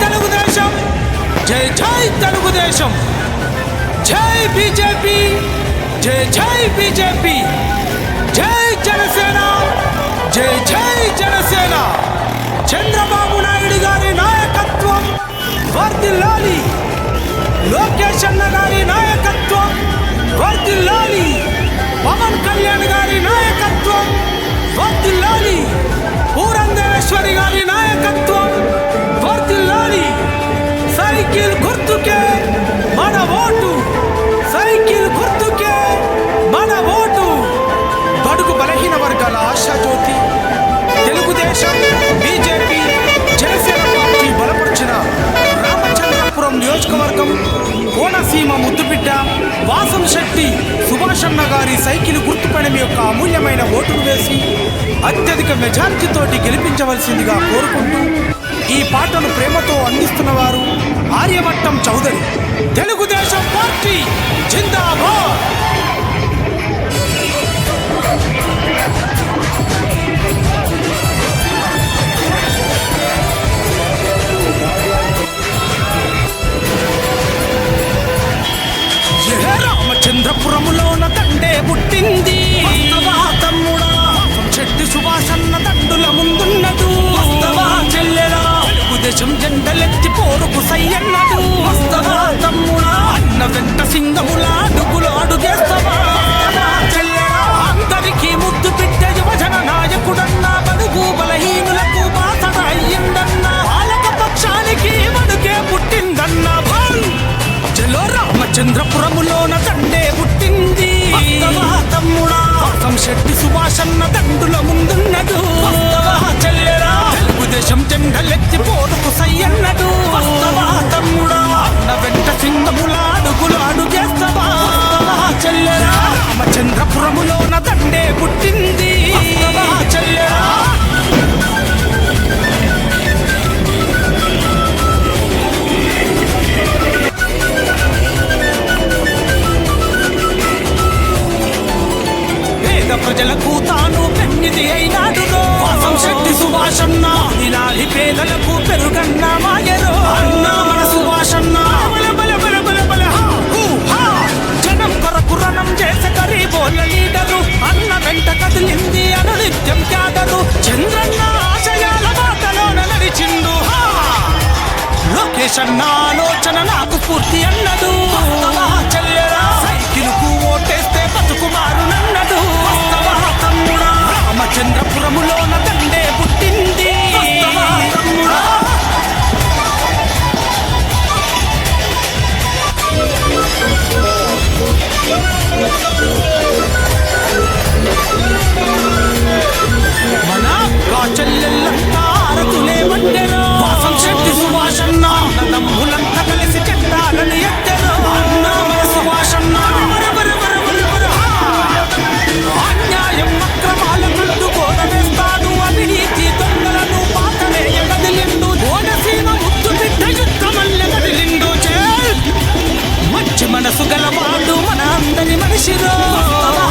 తెలుగుదేశం! జై జై తెలుగుదేశం! జై బీజేపీ! జై జై బీజేపీ! జై జనసేన! జై జై జనసేన! చంద్రబాబు నాయుడు గారి నాయకత్వం వర్దిల్లాలి లోకేష్ అన్న గారి నాయకత్వం వర్దిల్లాలి పవన్ కళ్యాణ్ గారి నాయకత్వం వర్దిల్లాలి పూరంధేశ్వరి గారి నాయకత్వం కోనసీమ ముద్దుబిడ్డ వాసం శక్తి సుభాషన్న గారి సైకిల్ గుర్తుపడమి యొక్క అమూల్యమైన ఓటును వేసి అత్యధిక మెజార్టీతోటి గెలిపించవలసిందిగా కోరుకుంటూ ఈ పాటను ప్రేమతో అందిస్తున్న వారు ఆర్యవట్టం చౌదరి. తెలుగుదేశం పార్టీ జిందాబాద్! పురములోన తండే పుట్టింది. వస్తవా తమ్ముడా? చెట్టి సుభాషన్న దండుల ముందున్నదు. వస్తవా చెల్లెలా జెండలెత్తి పోరుకు సయ్యన్నదు. వస్తవా తమ్ముడా? అన్న వెంట సింగములా అడుగులు అడుగేస్తవా వస్తవా అందరికీ ముద్దు బిడ్డ యువజన నాయకుడన్నా బడుగు బలహీనులకు బాసట అయ్యిందన్నా. పాలక పక్షానికి మడుగే పుట్టిందన్నా. జలో రామచంద్రపురములోన పెన్నిది అయినాడు వాసం శక్తి సుభాషన్న. ఇలాలి పేదలకు పెరుగన్న మాయరో. అన్న మన సుభాషన్న. జనం కొరకు రణం చేసే గరీబోల లీడరు. అన్న వెంట కదిలింది అను నిత్యం క్యాడరు చంద్రన్న ఆశయాల బాటలోన నడిచిండు లోకేష్ అన్న ఆలోచన నాకు పూర్తి అన్నదు. మన 你险心动。